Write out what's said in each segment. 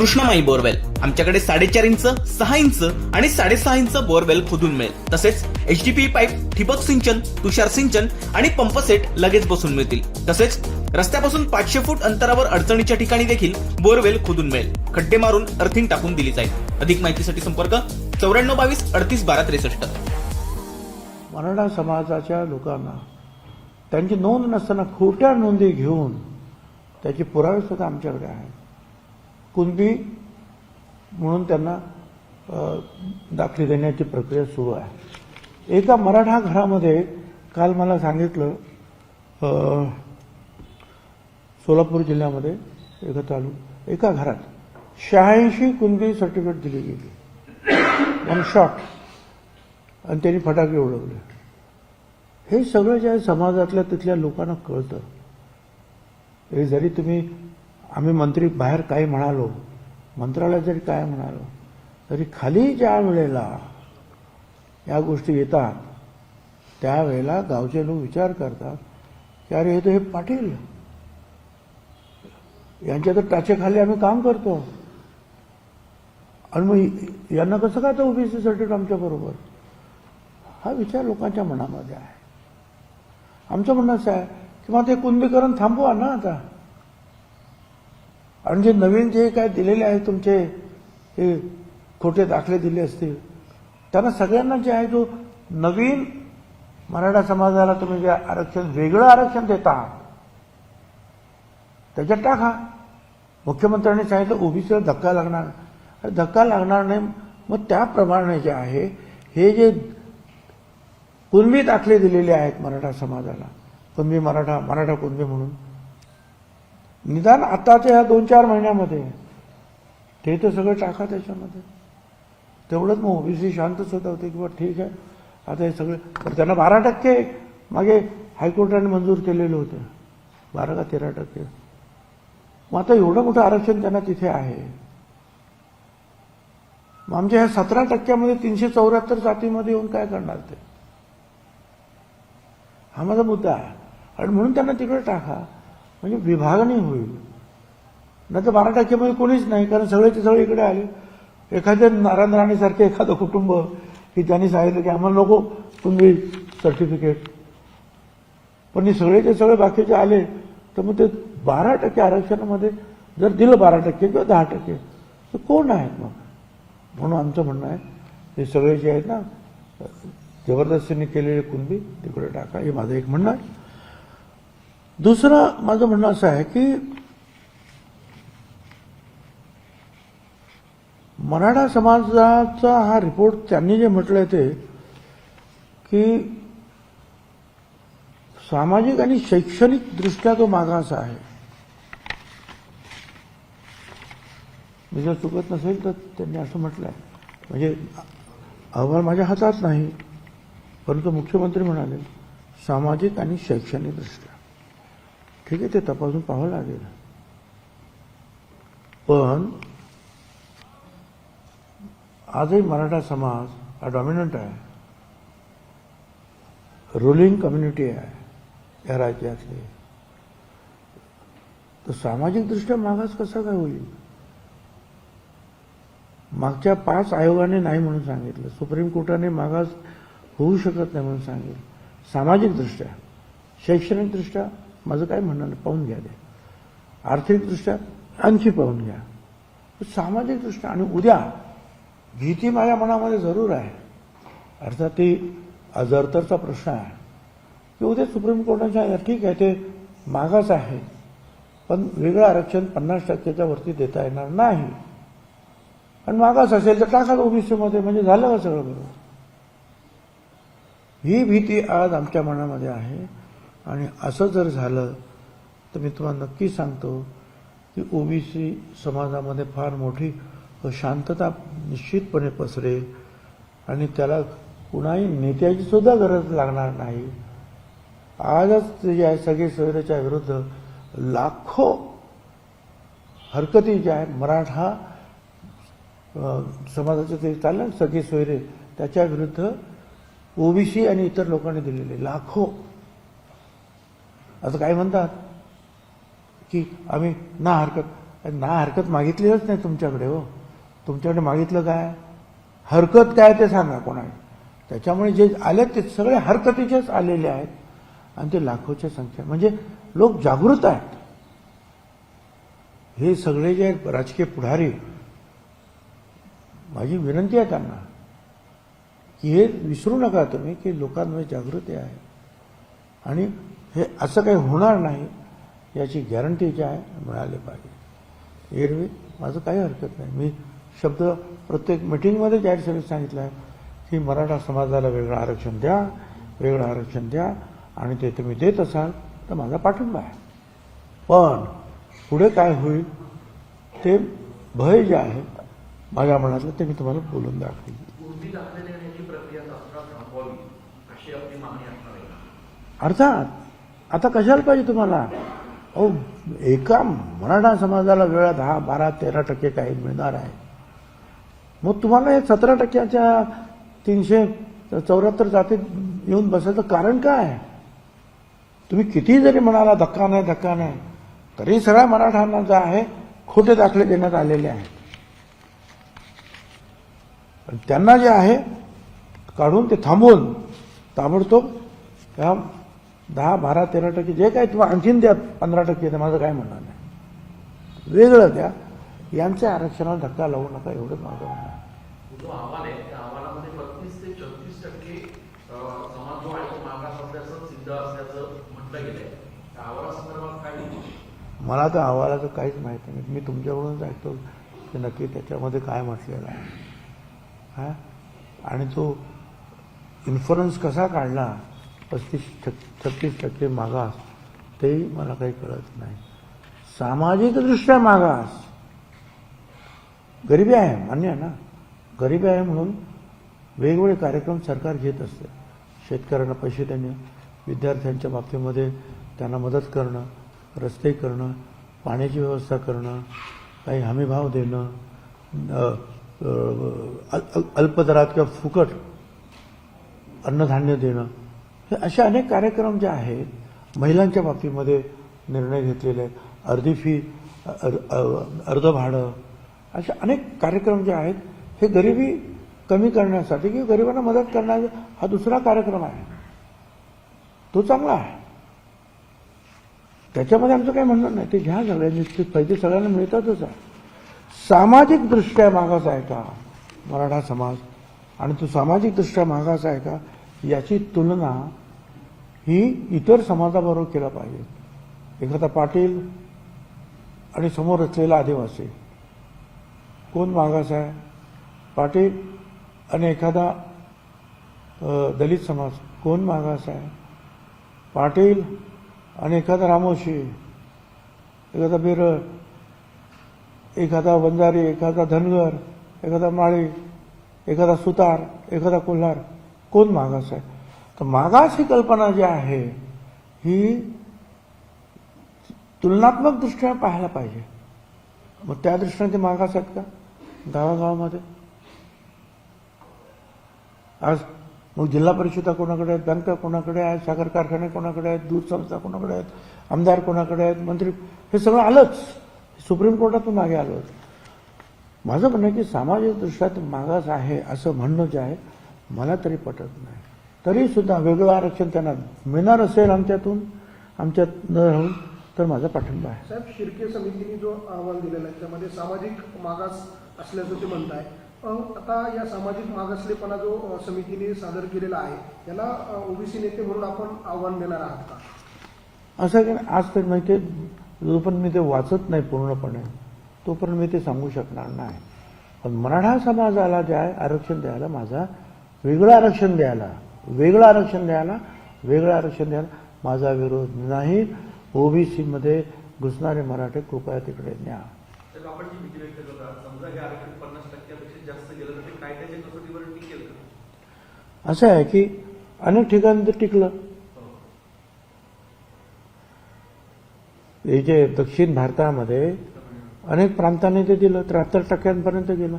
कृष्णमाई borewell. आमच्याकडे साडेचार inch सहा इंच आणि साडेसहा इंच बोरवेल खोदून मिळेल. तसेच एचडीपी पाईप ठिबक सिंचन तुषार सिंचन आणि पंप सेट लगेच बसून मिळतील. तसेच रस्त्यापासून पाचशे फूट अंतरावर अडचणीच्या ठिकाणी देखील बोरवेल खोदून मिळेल. खड्डे मारून अर्थिंग टाकून दिली जाईल. अधिक माहितीसाठी संपर्क चौऱ्याण्णव बावीस अडतीस बारा त्रेसष्ट. मराठा समाजाच्या लोकांना त्यांची नोंद नसताना खोट्या नोंदी घेऊन त्याचे पुरावे सुद्धा आमच्याकडे आहेत. कुणबी म्हणून त्यांना दाखले देण्याची प्रक्रिया सुरू आहे. एका मराठा घरामध्ये काल मला सांगितलं सोलापूर जिल्ह्यामध्ये एका तालु एका घरात शहाऐंशी कुणबी सर्टिफिकेट दिली गेली. वन शॉट आणि त्यांनी फटाके उडवले. हे सगळं ज्या समाजातल्या तिथल्या लोकांना कळतं. हे जरी तुम्ही आम्ही मंत्री बाहेर काय म्हणालो मंत्रालयात जरी काय म्हणालो तरी खाली ज्या वेळेला या गोष्टी येतात त्यावेळेला गावचे लोक विचार करतात की अरे हे तर हे पाटील. यांच्या तर टाचेखाली आम्ही काम करतो. आणि मग यांना कसं काय तर ओबीसी सर्टिफिकेट आमच्या बरोबर? हा विचार लोकांच्या मनामध्ये आहे. आमचं म्हणणं असं आहे की मग ते कुंभीकरण थांबवा ना आता. आणि जे नवीन जे काय दिलेले आहे तुमचे हे खोटे दाखले दिले असतील त्यांना सगळ्यांना जे आहे जो नवीन मराठा समाजाला तुम्ही जे आरक्षण वेगळं आरक्षण देता त्याच्यात टाका. मुख्यमंत्र्यांनी सांगितलं ओबीसीला धक्का लागणार. अरे धक्का लागणार नाही मग त्याप्रमाणे जे आहे हे जे कुणबी दाखले दिलेले आहेत मराठा समाजाला कुणबी मराठा मराठा कुणबी म्हणून निदान आताच्या ह्या दोन चार महिन्यामध्ये. ते तर सगळं टाका त्याच्यामध्ये. तेवढंच मग ओबीसी शांतच होत होते किंवा ठीक आहे. आता हे सगळे पण त्यांना बारा टक्के मागे हायकोर्टाने मंजूर केलेलं होतं. बारा का तेरा टक्के. मग आता एवढं मोठं आरक्षण त्यांना तिथे आहे. मग आमच्या ह्या सतरा टक्क्यामध्ये तीनशे चौऱ्याहत्तर जातीमध्ये येऊन काय करणार ते? हा माझा मुद्दा. आहे आणि म्हणून त्यांना तिकडे टाका. म्हणजे विभागणी होईल. नाही तर बारा टक्क्यामध्ये कोणीच नाही कारण सगळेचे सगळे इकडे आले. एखाद्या नारायण राणेसारखे एखादं कुटुंब की त्यांनी सांगितलं की आम्हाला नको तुम्ही सर्टिफिकेट पण हे सगळेचे सगळे बाकीचे आले तर मग ते बारा टक्के आरक्षणामध्ये जर दिलं बारा टक्के किंवा दहा टक्के तर कोण आहेत मग? म्हणून आमचं म्हणणं आहे हे सगळे जे आहेत ना जबरदस्तीने केलेले कुणबी तिकडे टाका. हे माझं एक म्हणणं आहे. दुसरं माझं म्हणणं असं आहे की मराठा समाजाचा हा रिपोर्ट त्यांनी जे म्हटलंय ते की सामाजिक आणि शैक्षणिक दृष्ट्या तो मागास आहे. मी जर चुकत नसेल तर त्यांनी असं म्हटलंय. म्हणजे अहवाल माझ्या हातात नाही परंतु मुख्यमंत्री म्हणाले सामाजिक आणि शैक्षणिक दृष्ट्या. ठीक आहे ते तपासून पाहावं लागेल. पण आजही मराठा समाज हा डॉमिनंट आहे. रुलिंग कम्युनिटी आहे या राज्यातली. तर सामाजिकदृष्ट्या मागास कसा काय होईल? मागच्या पाच आयोगाने नाही म्हणून सांगितलं. सुप्रीम कोर्टाने मागास होऊ शकत नाही म्हणून सांगितलं. सामाजिकदृष्ट्या शैक्षणिकदृष्ट्या शैक्षणिक दृष्ट्या माझं काय म्हणणं पाहून घ्या ते. आर्थिकदृष्ट्या आणखी पाहून घ्या. सामाजिकदृष्ट्या आणि उद्या भीती माझ्या मनामध्ये जरूर आहे. अर्थात ती अजरतरचा प्रश्न आहे. की उद्या सुप्रीम कोर्टाच्या ठीक आहे ते मागास आहे. पण वेगळं आरक्षण पन्नास टक्क्याच्या वरती देता येणार नाही. आणि मागास असेल तर टाका ओबीसीमध्ये म्हणजे झालं का सगळं बरोबर? ही भीती आज आमच्या मनामध्ये आहे. आणि असं जर झालं तर मी तुम्हाला नक्की सांगतो की ओबीसी समाजामध्ये फार मोठी शांतता निश्चितपणे पसरेल आणि त्याला कुणाही नेत्याची सुद्धा गरज लागणार नाही. आजच जे आहे सगळे सोयऱ्याच्या विरुद्ध लाखो हरकती ज्या आहेत मराठा समाजाचे ते चाललं सगळे सोयरे त्याच्या विरुद्ध ओबीसी आणि इतर लोकांनी दिलेले लाखो असं काय म्हणतात? की आम्ही ना हरकत ना हरकत मागितलीच नाही तुमच्याकडे हो. तुमच्याकडे मागितलं काय? हरकत काय ते सांगा कोणाने त्याच्यामुळे जे आले ते सगळे हरकतीचेच आलेले आहेत. आणि ते लाखोच्या संख्या म्हणजे लोक जागृत आहेत. हे सगळे जे राजकीय पुढारी माझी विनंती आहे त्यांना की हे विसरू नका तुम्ही की लोकांमध्ये जागृती आहे. आणि हे असं काही होणार नाही याची गॅरंटी जी आहे मिळाली पाहिजे. एरवी माझं काही हरकत नाही. मी शब्द प्रत्येक मिटिंगमध्ये जाहीर सभेत सांगितलं आहे की मराठा समाजाला वेगळं आरक्षण द्या वेगळं आरक्षण द्या आणि ते तुम्ही देत असाल तर माझा पाठिंबा आहे. पण पुढे काय होईल ते भय जे आहे माझ्या मनातलं ते मी तुम्हाला बोलून आहे. अर्थात आता कशाला पाहिजे तुम्हाला? अहो एका मराठा समाजाला वेळा दहा बारा तेरा टक्के काही मिळणार आहे. मग तुम्हाला हे सतरा टक्क्याच्या तीनशे चौऱ्याहत्तर जातीत येऊन बसायचं कारण काय? आहे? तुम्ही किती जरी म्हणाला धक्का नाही धक्का नाही तरी सगळ्या मराठ्यांना जे आहे खोटे दाखले देण्यात आलेले आहेत. पण त्यांना जे आहे काढून ते थांबवून ताबडतोब या दहा बारा तेरा टक्के जे काही तुम्हाला आणखीन द्या पंधरा टक्के ते माझं काय म्हणणं नाही. वेगळं द्या. यांच्या आरक्षणाला धक्का लावू नका एवढंच माझं म्हणणं आहे. काय मला तर अहवालाचं काहीच माहिती नाही. मी तुमच्याकडूनच ऐकतो की नक्की त्याच्यामध्ये काय म्हटलेलं आहे. हा? आणि तो इन्फ्लुअन्स कसा काढला? पस्तीस छत्तीस टक्के मागास तेही मला काही कळत नाही. सामाजिकदृष्ट्या मागास गरिबी आहे मान्य आहे ना? गरिबी आहे म्हणून वेगवेगळे कार्यक्रम सरकार घेत असते. शेतकऱ्यांना पैसे देणे विद्यार्थ्यांच्या बाबतीमध्ये त्यांना मदत करणं रस्ते करणं पाण्याची व्यवस्था करणं काही हमीभाव देणं अल्पदरात किंवा फुकट अन्नधान्य देणं हे असे अनेक कार्यक्रम जे आहेत महिलांच्या बाबतीमध्ये निर्णय घेतलेले आहेत. अर्धी फी अर्ध भाडं असे अनेक कार्यक्रम जे आहेत हे गरिबी कमी करण्यासाठी किंवा गरिबांना मदत करण्याचा हा दुसरा कार्यक्रम आहे. तो चांगला आहे. त्याच्यामध्ये आमचं काही म्हणणं नाही. ते घ्या सगळ्यांनी. ते पैसे सगळ्यांना मिळतातच आहे. सामाजिकदृष्ट्या मागास आहे का मराठा समाज? आणि तो सामाजिकदृष्ट्या मागास आहे का? याची तुलना ही इतर समाजाबरोबर केला पाहिजे. एखादा पाटील आणि समोर असलेला आदिवासी. कोण मागास आहे? पाटील आणि एखादा दलित समाज. कोण मागास आहे? पाटील आणि एखादा रामोशी. एखादा बिरळ. एखादा वंजारी एखादा धनगर एखादा माळी एखादा सुतार एखादा कोल्हार. कोण मागास आहे? तर मागास ही कल्पना जी आहे ही तुलनात्मक दृष्ट्या पाहायला पाहिजे. मग त्या दृष्टीने ते मागास आहेत का? गावागावामध्ये. आज मग जिल्हा परिषदा कोणाकडे आहेत? बँका कोणाकडे आहेत? साखर कारखाने कोणाकडे आहेत? दूध संस्था कोणाकडे आहेत? आमदार कोणाकडे आहेत? मंत्री हे सगळं आलंच. सुप्रीम कोर्टातून मागे आलं होतं माझं म्हणणं आहे की सामाजिकदृष्ट्या ते मागास आहे असं म्हणणं जे आहे मला तरी पटत नाही. तरी सुद्धा वेगळं आरक्षण त्यांना मिळणार असेल आमच्यातून आमच्यात न राहून तर माझा पाठिंबा आहे. साहेब शिर्के समितीने जो अहवाल दिलेला आहे त्यामध्ये सामाजिक मागास असल्याचं ते म्हणत आहे आता या सामाजिक मागासलेपणा जो समितीने सादर केलेला आहे याला ओबीसी नेते म्हणून आपण आव्हान देणार आहात का? असं की आज तर माहिती जोपर्यंत मी ते वाचत नाही पूर्णपणे तोपर्यंत मी ते सांगू शकणार नाही. पण मराठा समाजाला जे आहे आरक्षण द्यायला माझा वेगळं आरक्षण द्यायला वेगळं आरक्षण द्यायला वेगळं आरक्षण द्यायला माझा विरोध नाही. ओबीसीमध्ये घुसणारे मराठे कृपया तिकडे न्या. हे असं आहे की अनेक ठिकाणी ते टिकलं. हे जे दक्षिण भारतामध्ये अनेक प्रांतांनी ते दिलं. त्र्याहत्तर टक्क्यांपर्यंत गेलं.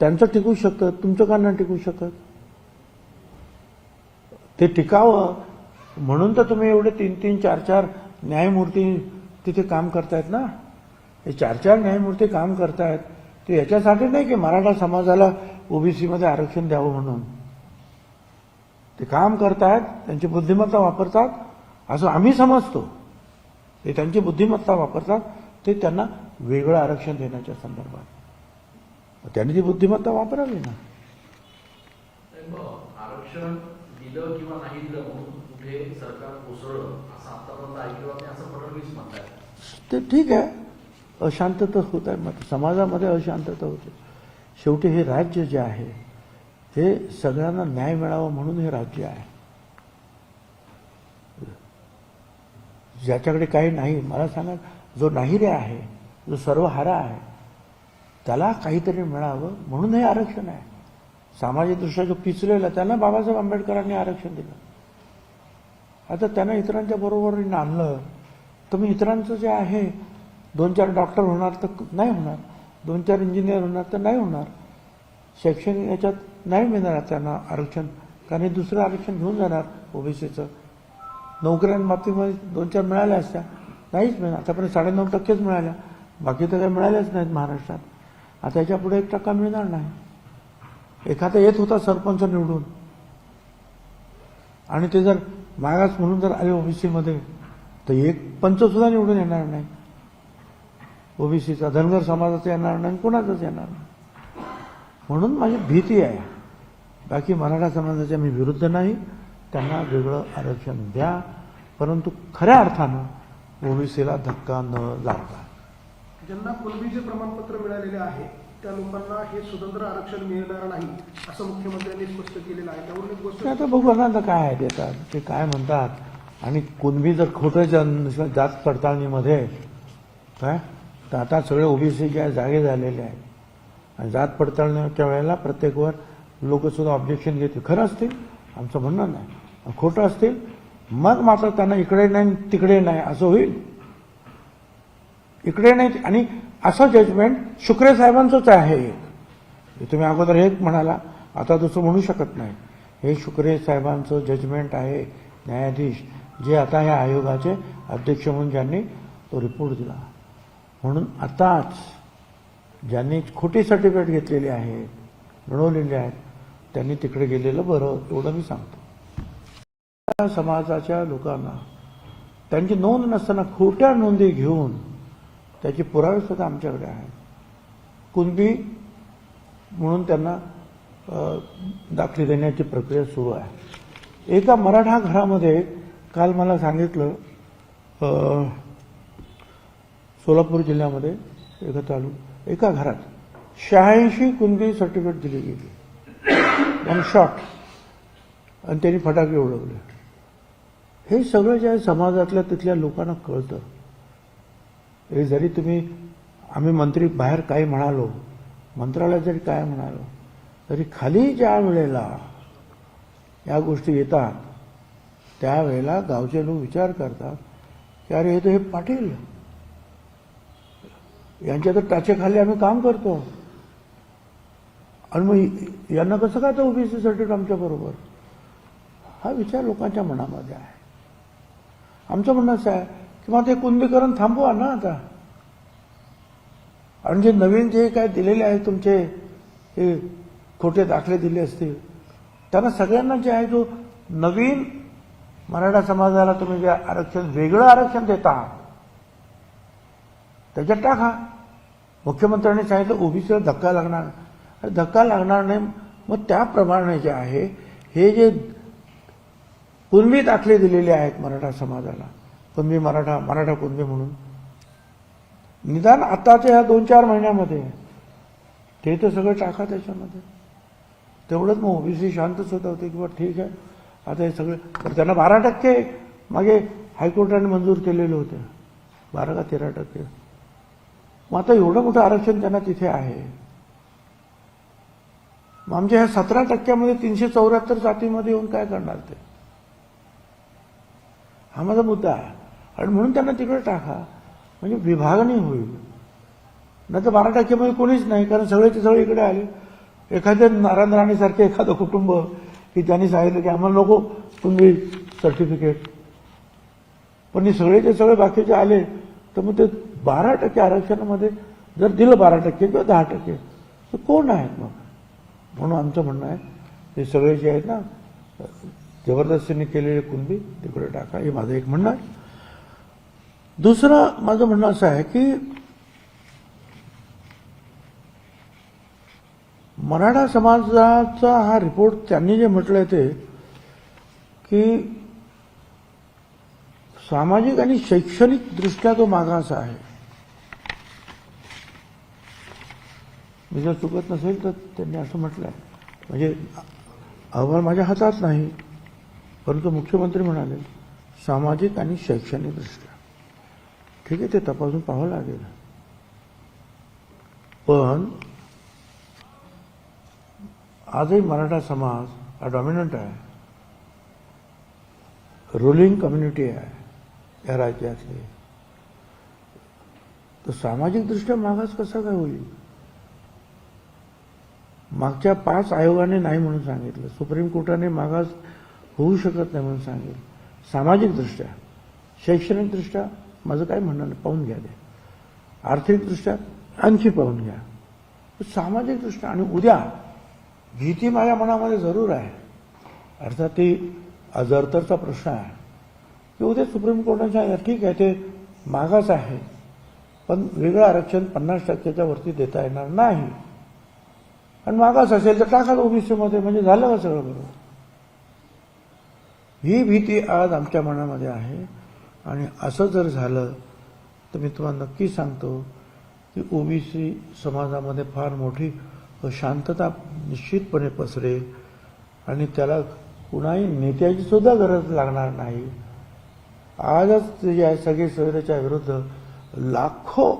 त्यांचं टिकू शकतं. तुमचं का नाही टिकू शकत? ते टिकावं. म्हणून तर तुम्ही एवढे तीन तीन चार चार न्यायमूर्ती तिथे काम करतायत ना? हे चार चार न्यायमूर्ती काम करतायत. ते याच्यासाठी नाही की मराठा समाजाला ओबीसीमध्ये आरक्षण द्यावं म्हणून? ते काम करतायत त्यांची बुद्धिमत्ता वापरतात असं आम्ही समजतो. ते त्यांची बुद्धिमत्ता वापरतात ते त्यांना वेगळं आरक्षण देण्याच्या संदर्भात. त्यांनी ती बुद्धिमत्ता वापरावी ना? आरक्षण दिलं किंवा नाही दिलं म्हणून कुठे सरकार कोसळलं असं आतापर्यंत ऐकलं आणि असं फडणवीस म्हणतात ते ठीक आहे. अशांतता होत आहे. मग समाजामध्ये अशांतता होते. शेवटी हे राज्य जे आहे हे सगळ्यांना न्याय मिळावा म्हणून हे राज्य आहे. ज्याच्याकडे काही नाही मला सांगा जो नाहीरे आहे जो सर्वहारा आहे त्याला काहीतरी मिळावं म्हणून हे आरक्षण आहे. सामाजिकदृष्ट्या जो पिचलेला त्यांना बाबासाहेब आंबेडकरांनी आरक्षण दिलं. आता त्यांना इतरांच्या बरोबर आणलं तर मी इतरांचं जे आहे दोन चार डॉक्टर होणार तर नाही होणार दोन चार इंजिनियर होणार तर नाही होणार. शैक्षणिक याच्यात नाही मिळणार त्यांना आरक्षण कारण हे दुसरं आरक्षण घेऊन जाणार ओबीसीचं. नोकऱ्यांबाबतीमध्ये दोन चार मिळाल्या असत्या नाहीच मिळणार. आतापर्यंत साडेनऊ टक्केच मिळाल्या बाकी तर काही मिळाल्याच नाहीत महाराष्ट्रात. आता याच्यापुढे एक टक्का मिळणार नाही. एखादा येत होता सरपंच निवडून. आणि ते जर मागास म्हणून जर आले ओबीसीमध्ये तर एक पंच सुद्धा निवडून येणार नाही. ओबीसीचा धनगर समाजाचा येणार नाही कोणाचाच येणार नाही. म्हणून माझी भीती आहे. बाकी मराठा समाजाच्या मी विरुद्ध नाही. त्यांना वेगळं आरक्षण द्या. परंतु खऱ्या अर्थानं ओबीसीला धक्का न लावता ज्यांना कुणबीचे प्रमाणपत्र मिळालेले आहे त्या लोकांना हे स्वतंत्र आरक्षण मिळणार नाही असं मुख्यमंत्र्यांनी स्पष्ट केलेलं आहे. त्यावरून एक गोष्ट ते आता बघू आता काय आहे देतात ते काय म्हणतात? आणि कुणबी जर खोटं जात पडताळणीमध्ये काय तर आता सगळे ओबीसीच्या जागे झालेले आहेत. आणि जात पडताळणीच्या वेळेला प्रत्येकवर लोक सुद्धा ऑब्जेक्शन घेतील. खरं असतील? आमचं म्हणणं नाही. खोटं असतील? मग मात्र त्यांना इकडे नाही तिकडे नाही असं होईल. इकडे नाही आणि असं जजमेंट शुक्रे साहेबांचंच आहे एक तुम्ही अगोदर एक म्हणाला आता दुसरं म्हणू शकत नाही. हे शुक्रे साहेबांचं जजमेंट आहे न्यायाधीश जे आता ह्या आयोगाचे अध्यक्ष म्हणून ज्यांनी तो रिपोर्ट दिला. म्हणून आताच ज्यांनी खोटी सर्टिफिकेट घेतलेली आहे मिळवलेली आहेत त्यांनी तिकडे गेलेलं बरं एवढं मी सांगतो. समाजाच्या लोकांना त्यांची नोंद नसताना खोट्या नोंदी घेऊन त्याचे पुरावेसुद्धा आमच्याकडे आहेत कुणबी म्हणून त्यांना दाखली दाखले देण्याची प्रक्रिया सुरू आहे. एका मराठा घरामध्ये काल मला सांगितलं सोलापूर जिल्ह्यामध्ये एका चालू एका घरात शहाऐंशी कुणबी सर्टिफिकेट दिली गेली. वन शॉट आणि त्यांनी फटाके उडवले. हे सगळं ज्या समाजातल्या तिथल्या लोकांना कळतं. हे जरी तुम्ही आम्ही मंत्री बाहेर काही म्हणालो मंत्रालयात जरी काय म्हणालो तरी खाली ज्या वेळेला या गोष्टी येतात त्यावेळेला गावचे लोक विचार करतात की अरे हे तर हे पाटील. यांच्या तर टाचेखाली आम्ही काम करतो. आणि मग यांना कसं काय तर ओबीसी सर्टिफिकेट आमच्या बरोबर? हा विचार लोकांच्या मनामध्ये आहे. आमचं म्हणणं असं आहे किंवा ते कुंभीकरण थांबवा ना आता. आणि जे नवीन जे काय दिलेले आहे तुमचे हे खोटे दाखले दिले असतील त्यांना सगळ्यांना जे आहे जो नवीन मराठा समाजाला तुम्ही जे आरक्षण वेगळं आरक्षण देता त्याच्यात टाका. मुख्यमंत्र्यांनी सांगितलं ओबीसीला धक्का लागणार. अरे धक्का लागणार नाही मग त्याप्रमाणे जे आहे हे जे कुणबी दाखले दिलेले आहेत मराठा समाजाला कुणबी मराठा मराठा कुणबी म्हणून. निदान आताच्या ह्या दोन चार महिन्यामध्ये ते तर सगळं टाका त्याच्यामध्ये. तेवढंच मग ओबीसी शांतच होत होते किंवा ठीक आहे. आता हे सगळे तर त्यांना बारा टक्के मागे हायकोर्टाने मंजूर केलेले होते. बारा का तेरा टक्के. मग आता एवढं मोठं आरक्षण त्यांना तिथे आहे. मग आमच्या ह्या सतरा टक्क्यामध्ये तीनशे चौऱ्याहत्तर जातीमध्ये येऊन काय करणार ते? हा माझा मुद्दा आहे. आणि म्हणून त्यांना तिकडे टाका. म्हणजे विभागणी होईल. नाही तर बारा टक्क्यामध्ये कोणीच नाही कारण सगळेचे सगळे इकडे आले. एखाद्या नारायण राणेसारखे एखादं कुटुंब की त्यांनी सांगितलं की आम्हाला नको तुम्ही सर्टिफिकेट पण हे सगळेचे सगळे बाकीचे आले तर मग ते बारा टक्के आरक्षणामध्ये जर दिलं बारा टक्के किंवा दहा टक्के तर कोण आहेत मग? म्हणून आमचं म्हणणं आहे हे सगळे जे आहेत ना जबरदस्तीने केलेले कुणबी तिकडे टाका. हे माझं एक म्हणणं आहे. दुसरं माझं म्हणणं असं आहे की मराठा समाजाचा हा रिपोर्ट त्यांनी जे म्हटलंय ते की सामाजिक आणि शैक्षणिक दृष्ट्या तो मागास आहे. मी जर चुकत नसेल तर त्यांनी असं म्हटलंय. म्हणजे अहवाल माझ्या हातात नाही परंतु मुख्यमंत्री म्हणाले सामाजिक आणि शैक्षणिक दृष्ट्या. ठीक आहे ते तपासून पाहावं लागेल. पण आजही मराठा समाज हा डॉमिनंट आहे. रुलिंग कम्युनिटी आहे या राज्यातली. तर सामाजिकदृष्ट्या मागास कसा काय होईल? मागच्या पाच आयोगाने नाही म्हणून सांगितलं. सुप्रीम कोर्टाने मागास होऊ शकत नाही म्हणून सांगितलं. सामाजिकदृष्ट्या शैक्षणिकदृष्ट्या माझं काय म्हणणं पाहून घ्या ते. आर्थिकदृष्ट्या आणखी पाहून घ्या. सामाजिकदृष्ट्या आणि उद्या भीती माझ्या मनामध्ये जरूर आहे. अर्थात ती अजरतरचा प्रश्न आहे. की उद्या सुप्रीम कोर्टाच्या ठीक आहे ते मागास आहे. पण वेगळं आरक्षण पन्नास टक्क्याच्या वरती देता येणार नाही. आणि मागास असेल तर टाका ओबीसीमध्ये म्हणजे झालं का सगळं बरोबर? ही भीती आज आमच्या मनामध्ये आहे. आणि असं जर झालं तर मी तुम्हाला नक्की सांगतो की ओबीसी समाजामध्ये फार मोठी शांतता निश्चितपणे पसरेल आणि त्याला कुणाही नेत्याची सुद्धा गरज लागणार नाही. आजच जे आहे सगळे सोयऱ्याच्या विरुद्ध लाखो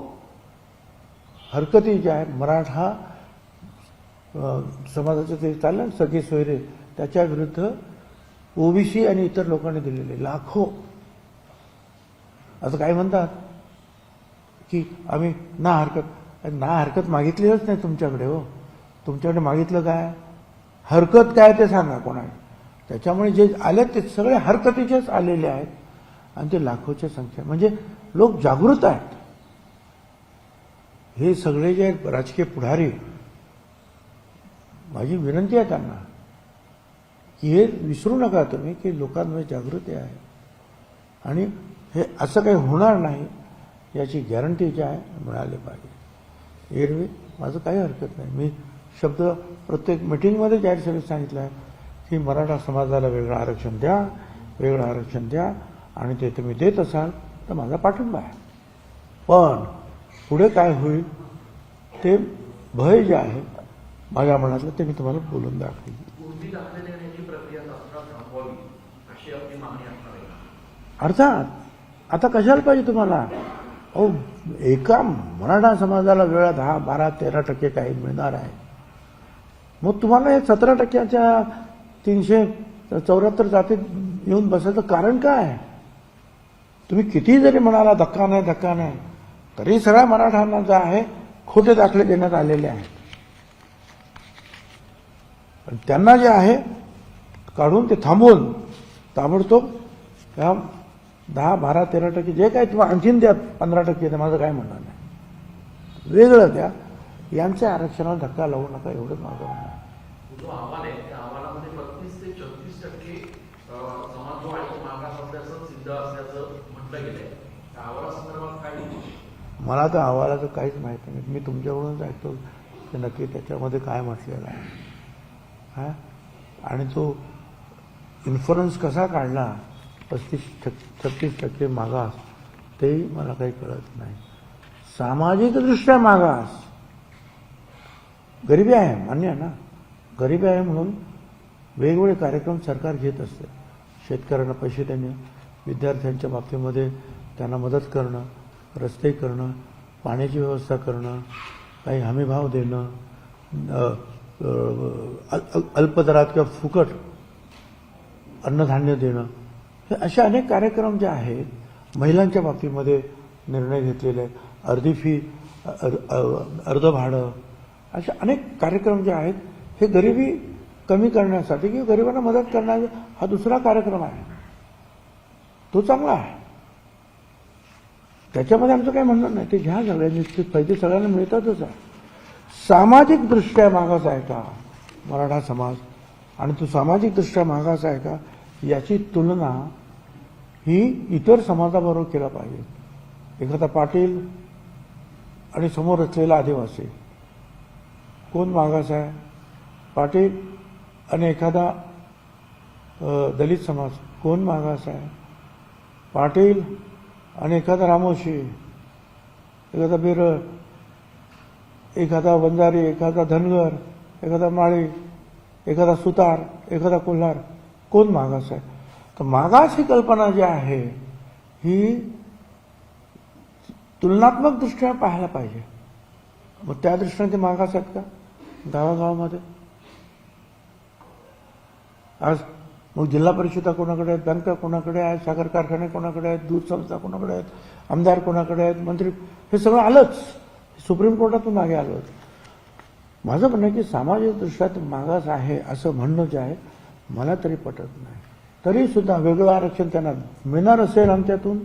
हरकती ज्या आहेत मराठा समाजाचे ते चाललं सगळे सोयरे त्याच्या विरुद्ध ओबीसी आणि इतर लोकांनी दिलेले लाखो असं काय म्हणतात? की आम्ही ना हरकत ना हरकत मागितलीच नाही तुमच्याकडे हो. तुमच्याकडे मागितलं काय? हरकत काय ते सांगा कोणाला. त्याच्यामुळे जे आले ते सगळे हरकतीचेच आलेले आहेत. आणि ते लाखोच्या संख्या. म्हणजे लोक जागृत आहेत. हे सगळे जे आहेत राजकीय पुढारी माझी विनंती आहे त्यांना की हे विसरू नका तुम्ही की लोकांमध्ये जागृती आहे. आणि हे असं काही होणार नाही याची गॅरंटी जी आहे मिळाली पाहिजे. एरवी माझं काही हरकत नाही. मी शब्द प्रत्येक मिटिंगमध्ये जाहीर सभेत सांगितलं आहे की मराठा समाजाला वेगळं आरक्षण द्या वेगळं आरक्षण द्या आणि ते तुम्ही देत असाल तर माझा पाठिंबा आहे. पण पुढे काय होईल ते भय जे आहे माझ्या मनातलं ते मी तुम्हाला बोलून दाखवेन. अर्थात आता कशाला पाहिजे तुम्हाला? अहो एका मराठा समाजाला वेळा दहा बारा तेरा टक्के काही मिळणार आहे. मग तुम्हाला हे सतरा टक्क्याच्या तीनशे चौऱ्याहत्तर जातीत येऊन बसायचं कारण काय? आहे? तुम्ही किती जरी म्हणाला धक्का नाही धक्का नाही तरी सगळ्या मराठ्यांना जे आहे खोटे दाखले देण्यात आलेले आहेत. पण त्यांना जे आहे काढून ते थांबवून ताबडतोब त्या दहा बारा तेरा टक्के जे काय किंवा आणखीन द्या पंधरा टक्के ते माझं काय म्हणणं नाही. वेगळं द्या. यांच्या आरक्षणाला धक्का लावू नका एवढंच माझं म्हणणं मला तर अहवालाचं काहीच माहिती नाही. मी तुमच्याकडूनच ऐकतो की नक्की त्याच्यामध्ये काय म्हटलेलं आहे. हा? आणि तो इन्फ्लुअन्स कसा काढला? पस्तीस टक्के छत्तीस टक्के मागास तेही मला काही कळत नाही. सामाजिकदृष्ट्या मागास गरिबी आहे मान्य आहे ना? गरिबी आहे म्हणून वेगवेगळे कार्यक्रम सरकार घेत असते. शेतकऱ्यांना पैसे देणे विद्यार्थ्यांच्या बाबतीमध्ये त्यांना मदत करणं रस्ते करणं पाण्याची व्यवस्था करणं काही हमीभाव देणं अल्पदरात किंवा फुकट अन्नधान्य देणं हे असे अनेक कार्यक्रम जे आहेत महिलांच्या बाबतीमध्ये निर्णय घेतलेले आहेत. अर्धी फी अर्ध भाडं असे अनेक कार्यक्रम जे आहेत हे गरिबी कमी करण्यासाठी किंवा गरिबांना मदत करण्याचा हा दुसरा कार्यक्रम आहे. तो चांगला आहे. त्याच्यामध्ये आमचं काही म्हणणं नाही. ते घ्या सगळ्यांनी ते पैसे सगळ्यांना मिळतातच आहे. सामाजिकदृष्ट्या मागास आहे का मराठा समाज? आणि तो सामाजिकदृष्ट्या मागास आहे का? याची तुलना ही इतर समाजाबरोबर केला पाहिजे. एखादा पाटील आणि समोर असलेला आदिवासी. कोण मागास आहे? पाटील आणि एखादा दलित समाज. कोण मागास आहे? पाटील आणि एखादा रामोशी एखादा बिरळ एखादा वंजारी एखादा धनगर एखादा माळी एखादा सुतार एखादा कोल्हार. कोण मागास आहे? तर मागास ही कल्पना जी आहे ही तुलनात्मक दृष्ट्या पाहायला पाहिजे. मग त्या दृष्टीने ते मागास आहेत का? गावागावामध्ये. आज मग जिल्हा परिषदा कोणाकडे आहेत? बँका कोणाकडे आहेत? साखर कारखाने कोणाकडे आहेत? दूध संस्था कोणाकडे आहेत? आमदार कोणाकडे आहेत? मंत्री हे सगळं आलंच. सुप्रीम कोर्टातून मागे आलं माझं म्हणणं आहे की सामाजिक दृष्ट्यात मागास आहे असं म्हणणं जे आहे मला तरी पटत नाही. तरी सुद्धा वेगळं आरक्षण त्यांना मिळणार असेल आमच्यातून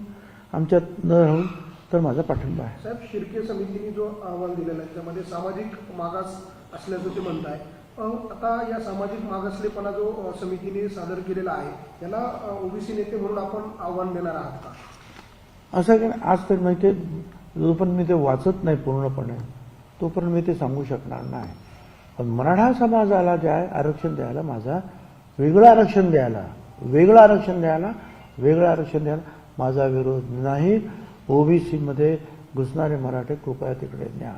आमच्यात न राहून तर माझा पाठिंबा आहे. साहेब शिर्के समितीने जो अहवाल दिलेला आहे त्यामध्ये सामाजिक मागास असल्याचं ते म्हणत आहे आता या सामाजिक मागासलेपणा जो समितीने सादर केलेला आहे त्याला ओबीसी नेते म्हणून आपण आव्हान देणार आहात का? असं की आज तर माहिती जोपर्यंत मी ते वाचत नाही पूर्णपणे तोपर्यंत मी ते सांगू शकणार नाही. पण मराठा समाजाला जे आहे आरक्षण द्यायला माझा वेगळं आरक्षण द्यायला वेगळं आरक्षण द्यायला वेगळं आरक्षण द्यायला माझा विरोध नाही. ओबीसीमध्ये घुसणारे मराठे कृपया तिकडे न्या.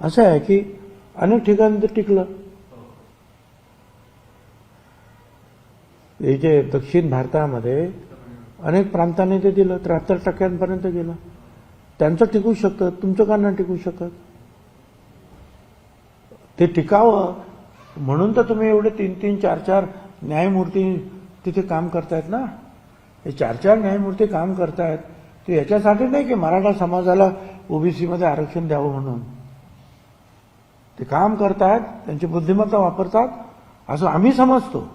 असं आहे की अनेक ठिकाणी ते टिकलं. हे जे दक्षिण भारतामध्ये अनेक प्रांतांनी ते दिलं त्र्याहत्तर टक्क्यांपर्यंत गेलं. त्यांचं टिकू शकतं तुमचं का नाही टिकू शकत? ते टिकावं. म्हणून तर तुम्ही एवढे तीन तीन चार चार न्यायमूर्ती तिथे काम करतायत ना? हे चार चार न्यायमूर्ती काम करतायत. ते याच्यासाठी नाही की मराठा समाजाला ओबीसीमध्ये आरक्षण द्यावं म्हणून? ते काम करतायत त्यांची बुद्धिमत्ता वापरतात असं आम्ही समजतो.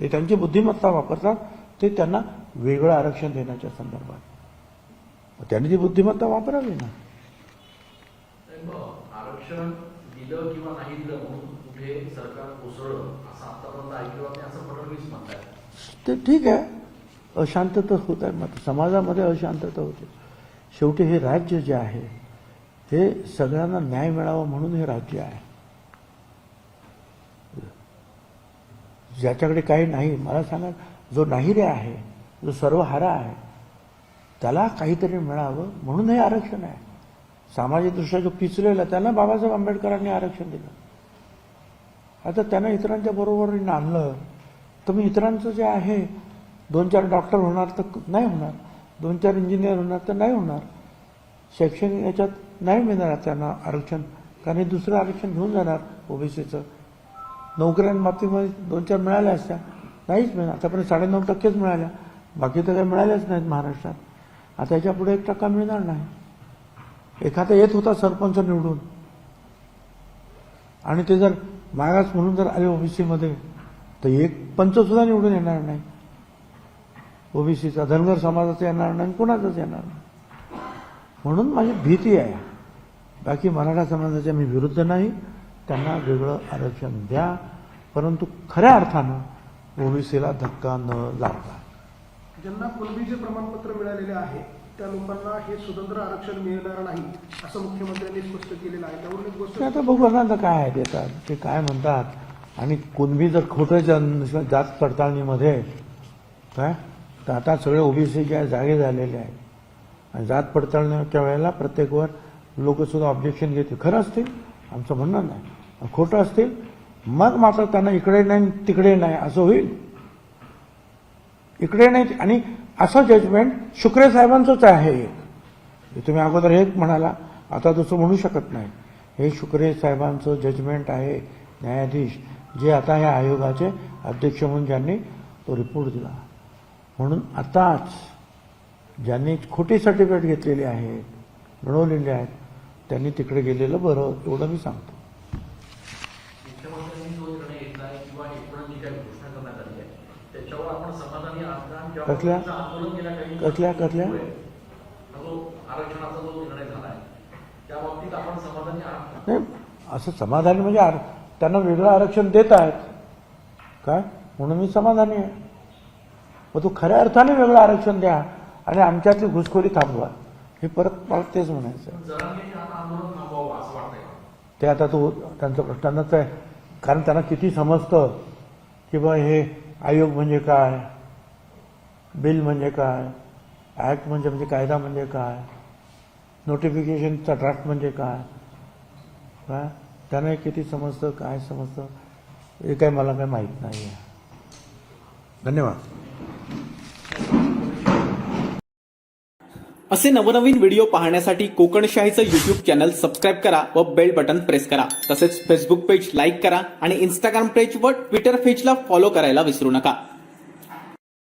ते त्यांची बुद्धिमत्ता वापरतात ते त्यांना वेगळं आरक्षण देण्याच्या संदर्भात. त्यांनी ती बुद्धिमत्ता वापरावी ना. आरक्षण दिलं किंवा नाही दिलं म्हणून कुठे सरकार कोसळलं असं आतापर्यंत ऐकलं असं फडणवीस म्हणतात ते ठीक आहे. अशांतता होत आहे. मग समाजामध्ये अशांतता होते. शेवटी हे राज्य जे आहे हे सगळ्यांना न्याय मिळावा म्हणून हे राज्य आहे. ज्याच्याकडे काही नाही मला सांगा जो नाही रे आहे जो सर्वहारा आहे त्याला काहीतरी मिळावं म्हणून हे आरक्षण आहे. सामाजिकदृष्ट्या जो पिचलेला त्याला बाबासाहेब आंबेडकरांनी आरक्षण दिलं. आता त्यांना इतरांच्या बरोबरीनं आणलं. तर मी इतरांचं जे आहे दोन चार डॉक्टर होणार तर नाही होणार. दोन चार इंजिनियर होणार तर नाही होणार. शैक्षणिक याच्यात नाही मिळणार त्यांना आरक्षण. कारण हे दुसरं आरक्षण घेऊन जाणार ओबीसीचं. नोकऱ्यांबाबतीमध्ये दोन चार मिळाल्या असत्या. नाहीच मिळणार. आतापर्यंत साडेनऊ टक्केच मिळाल्या. बाकी तर काही मिळाल्याच नाहीत महाराष्ट्रात. आता याच्यापुढे एक टक्का मिळणार नाही. एखादा येत होता सरपंच निवडून. आणि ते जर मागास म्हणून जर आले ओबीसीमध्ये तर एक पंच सुद्धा निवडून येणार नाही. ओबीसीचा धनगर समाजाचा येणार नाही कोणाचाच येणार नाही. म्हणून माझी भीती आहे. बाकी मराठा समाजाच्या मी विरुद्ध नाही. त्यांना वेगळं आरक्षण द्या. परंतु खऱ्या अर्थानं ओबीसीला धक्का न लागला. ज्यांना कुणबीचे प्रमाणपत्र मिळालेले आहे त्या लोकांना हे स्वतंत्र आरक्षण मिळणार नाही असं मुख्यमंत्र्यांनी स्पष्ट केलेलं आहे. त्यावरून एक गोष्ट ते आता बघू ना आता काय आहे ते ते काय म्हणतात? आणि कुणबी जर खोटं जन जात पडताळणीमध्ये काय? तर आता सगळे ओबीसीच्या जागे झालेले आहेत. आणि जात पडताळणीच्या वेळेला प्रत्येकवर लोकसुद्धा ऑब्जेक्शन घेतील. खरं असतील? आमचं म्हणणं नाही. खोटं असतील? मग मात्र त्यांना इकडे नाही तिकडे नाही. असं होईल? इकडे नाही आणि असं जजमेंट शुक्रे साहेबांचंच आहे हे तुम्ही अगोदर एक म्हणाला आता तसं म्हणू शकत नाही. हे शुक्रे साहेबांचं जजमेंट आहे न्यायाधीश जे आता या आयोगाचे अध्यक्ष म्हणून ज्यांनी तो रिपोर्ट दिला. म्हणून आताच ज्यांनी खोटी सर्टिफिकेट घेतलेली आहेत मिळवलेली आहेत त्यांनी तिकडे गेलेलं बरं एवढं मी सांगतो मुख्यमंत्र्यांनी जो निर्णय घेतला आहे किंवा एकूण जी काही घोषणा करण्यात आली आहे त्याच्यावर आपण समाधानी आहात का? ज्या कसल्या? पद्धतीचं आंदोलन गेल्या काही कसल्या- कसल्या? सुरू आहे, हा जो आरक्षणाचा जो निर्णय झाला आहे त्या बाबतीत आपण कसल्या? कसल्या कसल्या? नाही असं समाधानी म्हणजे आर- त्यांना वेगळं आरक्षण देत आहेत. काय? म्हणून मी समाधानी आहे. मग तू खऱ्या अर्थाने वेगळं आरक्षण द्या आणि आमच्यातली घुसखोरी थांबवा. हे परत मला तेच म्हणायचं ते आता तू त्यांचं प्रश्नांनाच आहे. कारण त्यांना किती समजतं की बा हे आयोग म्हणजे काय? बिल म्हणजे काय? ॲक्ट म्हणजे म्हणजे कायदा म्हणजे काय? नोटिफिकेशनचा ड्राफ्ट म्हणजे काय? काय त्यांना किती समजतं काय समजतं हे काय मला काही माहीत नाही आहे. धन्यवाद. असे नवनवीन व्हिडिओ पाहण्यासाठी कोकणशाहीचं यूट्यूब चॅनल सबस्क्राईब करा व बेल बटन प्रेस करा. तसेच फेसबुक पेज लाईक करा आणि इंस्टाग्राम पेज व ट्विटर पेजला फॉलो करायला विसरू नका.